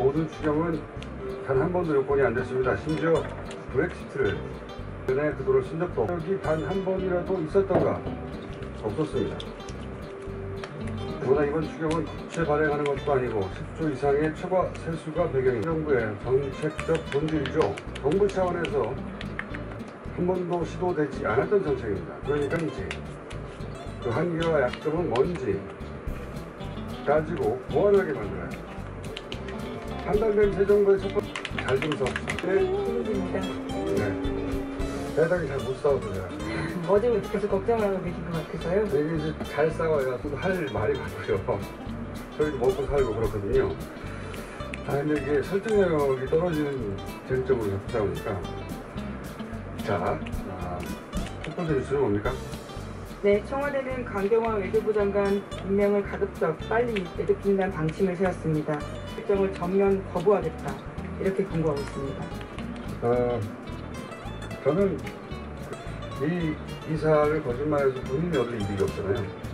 모든 추경은 단 한 번도 요건이 안 됐습니다. 심지어 브렉시트를 전에 그도를 쓴 적도 여기 단 한 번이라도 있었던가 없었습니다. 그보다 이번 추경은 국채 발행하는 것도 아니고 10조 이상의 초과 세수가 배경인 정부의 정책적 본질이죠. 정부 차원에서 한 번도 시도되지 않았던 정책입니다. 그러니까 이제 그 한계와 약점은 뭔지 따지고 보완하게 만들어야 새 정부의 첫 번째 잘좀 써. 네. 힘듭니다. 네. 대단히 잘 못 싸워서 제가. 어제부터 계속 걱정하고 계신 것 같아서요. 되게 이제 잘 싸워야 좀할 말이 많고요. 저희도 먹고 살고 그렇거든요. 아, 근데 이게 설득력이 떨어지는 쟁점으로 자꾸 싸우니까. 자, 아, 첫 번째 뉴스는 뭡니까? 네, 청와대는 강경화 외교부 장관 임명을 가급적 빨리 내드킨다는 방침을 세웠습니다. 결정을 전면 거부하겠다. 이렇게 공고하고 있습니다. 어, 저는 이 이사를 거짓말해서 본인이 얻을 이득이 없잖아요.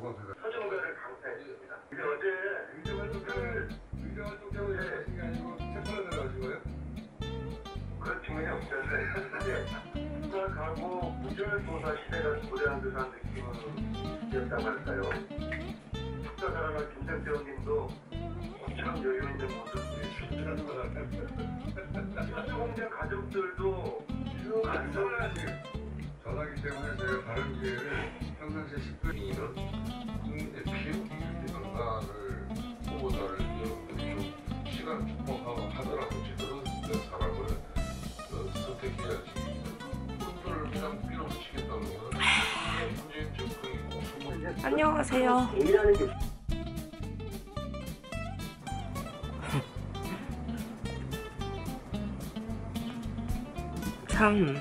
되겠어요. 조각해서. 서정배를 강타했습니다. 근데 어제 의정활동장을 의정활동장을 하신 게 아니고 체포를 들어가신 거예요? 그런 없었는데 정말 가고 무절도사 시대가 도래한 듯한 느낌이었다고 할까요? 축사사랑한 김생태 의원님도 참 여유 있는 모습이 현재 가족들도 쭉 안전을 하지. 전화기 때문에 제가 다른 기회를 평상시에 10분 이런 안녕하세요. 참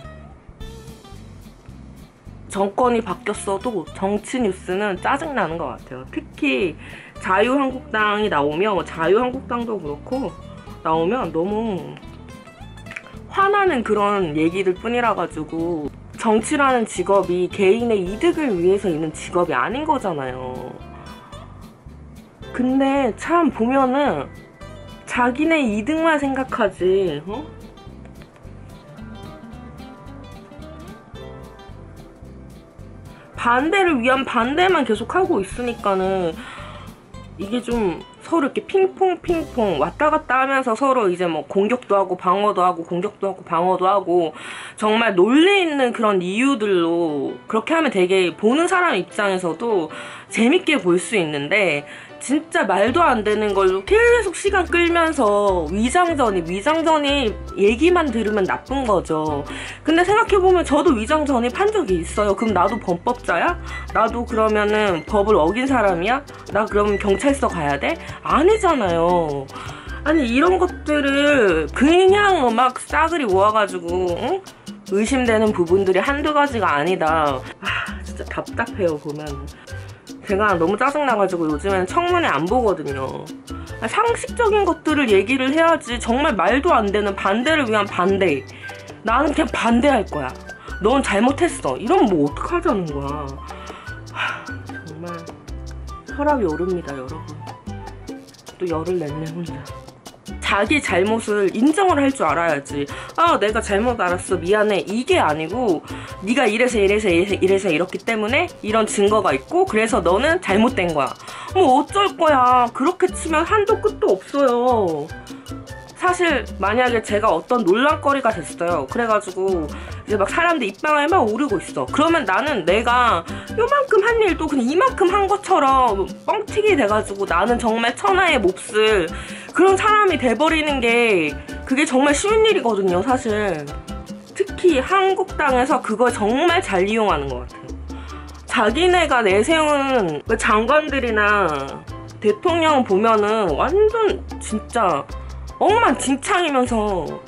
정권이 바뀌었어도 정치 뉴스는 짜증나는 것 같아요. 특히 자유한국당이 나오면 뭐 자유한국당도 그렇고 나오면 너무 화나는 그런 얘기들 뿐이라 가지고 정치라는 직업이 개인의 이득을 위해서 있는 직업이 아닌 거잖아요. 근데 참 보면은 자기네 이득만 생각하지, 어? 반대를 위한 반대만 계속 하고 있으니까는 이게 좀 서로 이렇게 핑퐁 핑퐁 왔다 갔다 하면서 서로 이제 뭐 공격도 하고 방어도 하고 공격도 하고 방어도 하고 정말 논리 있는 그런 이유들로 그렇게 하면 되게 보는 사람 입장에서도 재밌게 볼 수 있는데 진짜 말도 안 되는 걸로 계속 시간 끌면서 위장전이 위장전이 얘기만 들으면 나쁜 거죠. 근데 생각해보면 저도 위장전이 판 적이 있어요. 그럼 나도 범법자야? 나도 그러면은 법을 어긴 사람이야? 나 그럼 경찰서 가야 돼? 아니잖아요. 아니 이런 것들을 그냥 막 싸그리 모아가지고 응? 의심되는 부분들이 한두 가지가 아니다. 아 진짜 답답해요 보면. 제가 너무 짜증나가지고 요즘에는 청문회 안 보거든요. 아, 상식적인 것들을 얘기를 해야지 정말 말도 안 되는 반대를 위한 반대. 나는 그냥 반대할 거야. 넌 잘못했어. 이러면 뭐 어떡하자는 거야. 하, 정말 혈압이 오릅니다, 여러분. 또 열을 냈네, 혼자. 자기 잘못을 인정을 할 줄 알아야지. 아, 내가 잘못 알았어. 미안해. 이게 아니고 네가 이래서 이래서 이래서 이래서 이렇기 때문에 이런 증거가 있고 그래서 너는 잘못된 거야. 뭐 어쩔 거야. 그렇게 치면 한도 끝도 없어요. 사실 만약에 제가 어떤 논란거리가 됐어요. 그래가지고 이제 막 사람들 입방아에 막 오르고 있어. 그러면 나는 내가 요만큼 한 일도 그냥 이만큼 한 것처럼 뻥튀기 돼가지고 나는 정말 천하의 몹쓸 그런 사람이 돼버리는 게 그게 정말 쉬운 일이거든요, 사실. 특히 한국당에서 그걸 정말 잘 이용하는 것 같아요. 자기네가 내세운 그 장관들이나 대통령 보면은 완전 진짜 엉망진창이면서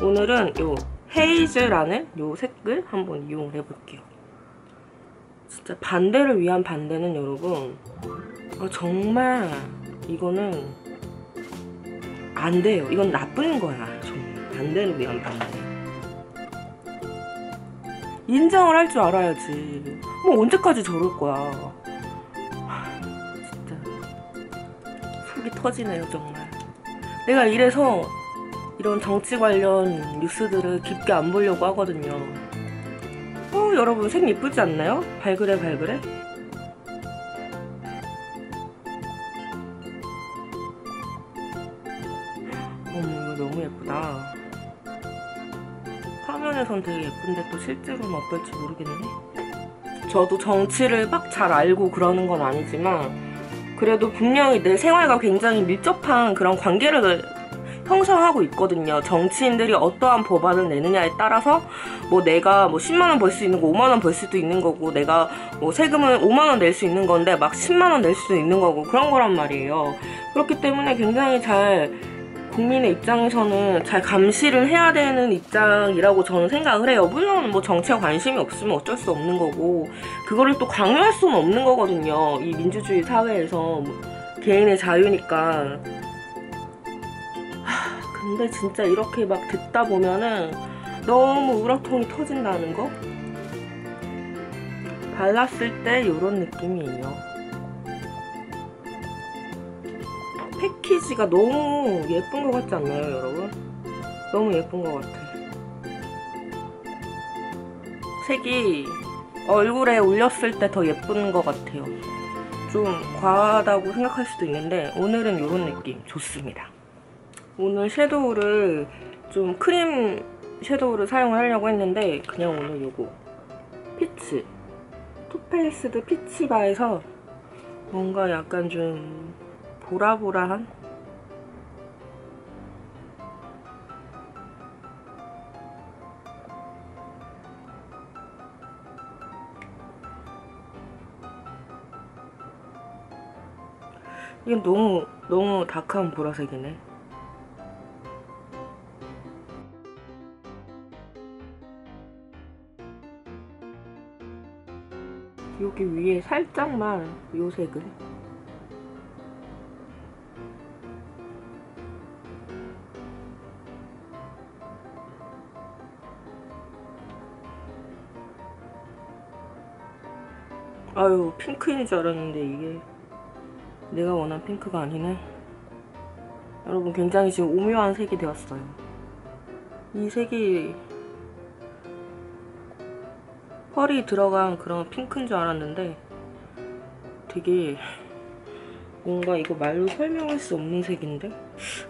오늘은 요 헤이즈라는 요 색을 한번 이용을 해볼게요. 진짜 반대를 위한 반대는 여러분 어, 정말 이거는 안 돼요. 이건 나쁜 거야. 정말 반대를 위한 반대. 인정을 할 줄 알아야지. 뭐 언제까지 저럴 거야. 하, 진짜 속이 터지네요 정말. 내가 이래서 이런 정치 관련 뉴스들을 깊게 안 보려고 하거든요. 어, 여러분 색 예쁘지 않나요? 발그레 발그레? 예쁜데 또 실제로는 어떨지 모르겠네. 저도 정치를 막 잘 알고 그러는 건 아니지만 그래도 분명히 내 생활과 굉장히 밀접한 그런 관계를 형성하고 있거든요. 정치인들이 어떠한 법안을 내느냐에 따라서 뭐 내가 뭐 10만 원 벌 수 있는 거 5만 원 벌 수도 있는 거고 내가 뭐 세금을 5만 원 낼 수 있는 건데 막 10만 원 낼 수도 있는 거고 그런 거란 말이에요. 그렇기 때문에 굉장히 잘 국민의 입장에서는 잘 감시를 해야 되는 입장이라고 저는 생각을 해요. 물론 뭐 정치에 관심이 없으면 어쩔 수 없는 거고 그거를 또 강요할 수는 없는 거거든요. 이 민주주의 사회에서 뭐 개인의 자유니까. 하, 근데 진짜 이렇게 막 듣다 보면은 너무 우라통이 터진다는 거? 발랐을 때 이런 느낌이에요. 패키지가 너무 예쁜 것 같지 않나요, 여러분? 너무 예쁜 것 같아. 색이 얼굴에 올렸을 때 더 예쁜 것 같아요. 좀 과하다고 생각할 수도 있는데 오늘은 이런 느낌 좋습니다. 오늘 섀도우를 좀 크림 섀도우를 사용을 하려고 했는데 그냥 오늘 요거 피치 투페이스드 피치바에서 뭔가 약간 좀 보라보라한 이건 너무 너무 다크한 보라색이네. 여기 위에 살짝만 요 색을 아유 핑크인 줄 알았는데 이게 내가 원한 핑크가 아니네. 여러분 굉장히 지금 오묘한 색이 되었어요. 이 색이 펄이 들어간 그런 핑크인 줄 알았는데 되게 뭔가 이거 말로 설명할 수 없는 색인데?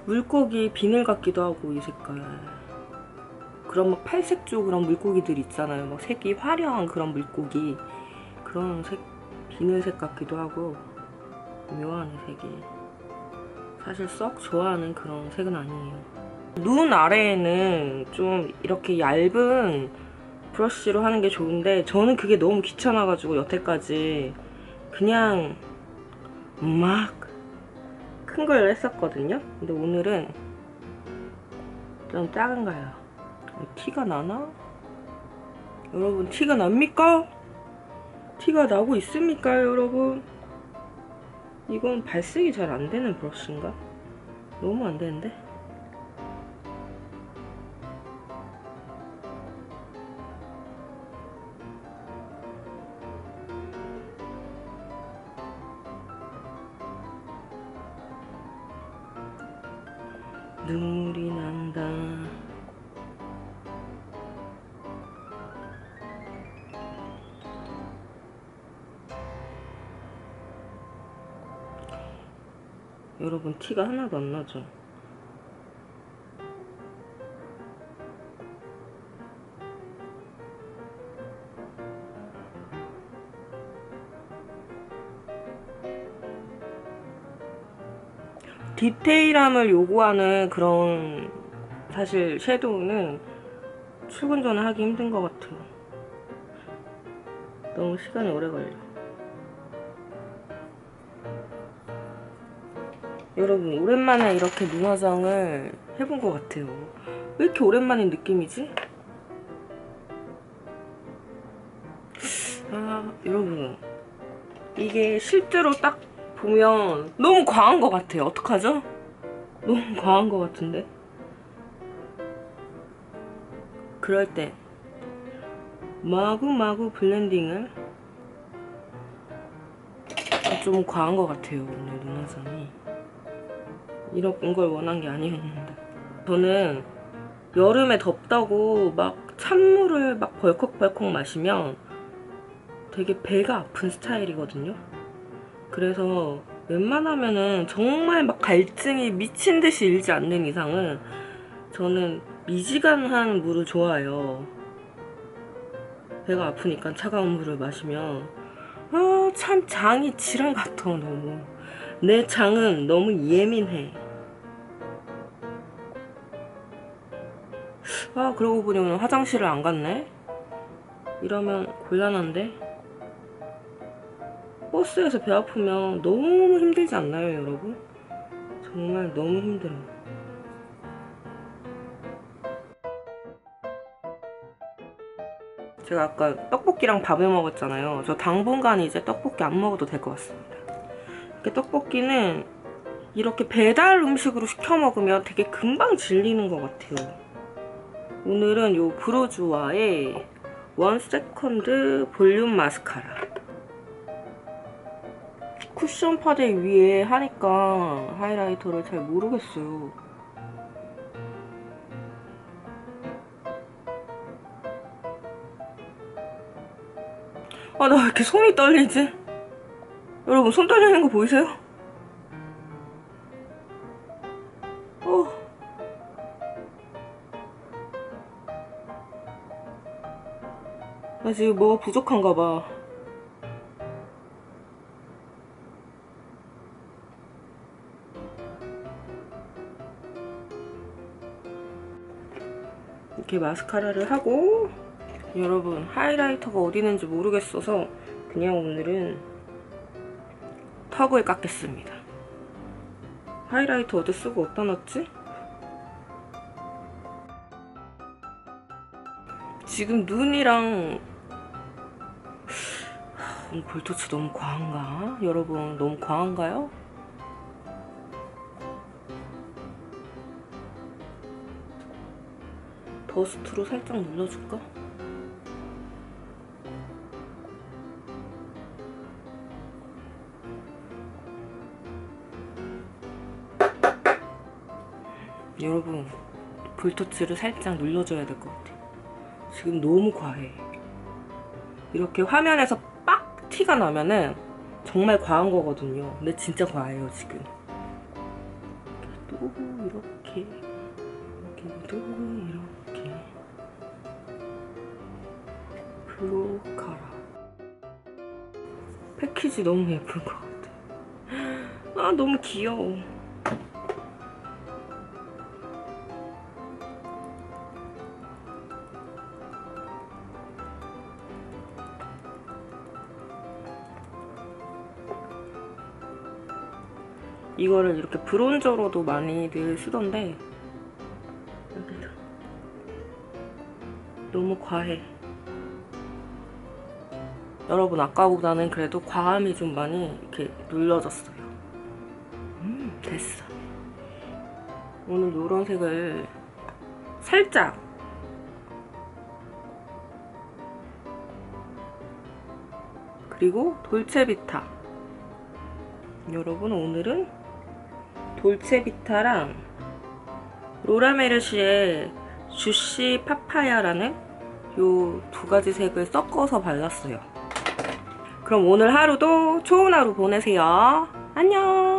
물고기 비늘 같기도 하고 이 색깔. 그런 막 팔색조 그런 물고기들 있잖아요. 막 색이 화려한 그런 물고기 그런 색 비늘색 같기도 하고 묘하네 색이 사실 썩 좋아하는 그런 색은 아니에요 눈 아래에는 좀 이렇게 얇은 브러쉬로 하는 게 좋은데 저는 그게 너무 귀찮아가지고 여태까지 그냥 막 큰 걸 했었거든요 근데 오늘은 좀 작은 거예요 티가 나나? 여러분 티가 납니까? 티가 나고 있습니까 여러분? 이건 발색이 잘 안 되는 브러쉬인가? 너무 안 되는데? 눈물이 난다. 여러분 티가 하나도 안 나죠? 디테일함을 요구하는 그런 사실 섀도우는 출근 전에 하기 힘든 것 같아요. 너무 시간이 오래 걸려. 여러분 오랜만에 이렇게 눈화장을 해본 것 같아요 왜 이렇게 오랜만인 느낌이지? 아 여러분 이게 실제로 딱 보면 너무 과한 것 같아요 어떡하죠? 너무 과한 것 같은데? 그럴 때 마구마구 블렌딩을 좀 과한 것 같아요. 오늘 눈화장이 이런 걸 원한 게 아니었는데 저는 여름에 덥다고 막 찬물을 막 벌컥벌컥 마시면 되게 배가 아픈 스타일이거든요. 그래서 웬만하면은 정말 막 갈증이 미친 듯이 일지 않는 이상은 저는 미지근한 물을 좋아해요. 배가 아프니까 차가운 물을 마시면 아, 참 장이 지랄 같아 너무. 내 장은 너무 예민해. 아 그러고 보니 오늘 화장실을 안 갔네. 이러면 곤란한데. 버스에서 배 아프면 너무 힘들지 않나요, 여러분? 정말 너무 힘들어요. 제가 아까 떡볶이랑 밥을 먹었잖아요. 저 당분간 이제 떡볶이 안 먹어도 될 것 같습니다. 이렇게 떡볶이는 이렇게 배달 음식으로 시켜 먹으면 되게 금방 질리는 것 같아요. 오늘은 요 브로주아의 원 세컨드 볼륨 마스카라. 쿠션 파데 위에 하니까 하이라이터를 잘 모르겠어요. 아, 나 왜 이렇게 손이 떨리지? 여러분, 손 떨리는 거 보이세요? 어. 나 지금 뭐가 부족한가 봐. 이렇게 마스카라를 하고 여러분 하이라이터가 어디 있는지 모르겠어서 그냥 오늘은 턱을 깎겠습니다. 하이라이터 어디 쓰고 어디다 놨지? 지금 눈이랑 하, 오늘 볼터치 너무 과한가? 여러분 너무 과한가요? 더스트로 살짝 눌러줄까? 여러분 볼터치를 살짝 눌러줘야 될 것 같아요. 지금 너무 과해. 이렇게 화면에서 빡 티가 나면은 정말 과한 거거든요. 근데 진짜 과해요 지금. 또 이렇게 여기도 이렇게. 브로카라. 패키지 너무 예쁜 것 같아 아 너무 귀여워 이거를 이렇게 브론저로도 많이들 쓰던데. 여기도 너무 과해. 여러분 아까보다는 그래도 과함이 좀 많이 이렇게 눌러졌어요. 음 됐어. 오늘 노란색을 살짝 그리고 돌체비타. 여러분 오늘은 돌체비타랑 로라메르시의 주시 파파야라는 요 두 가지 색을 섞어서 발랐어요. 그럼 오늘 하루도 좋은 하루 보내세요. 안녕!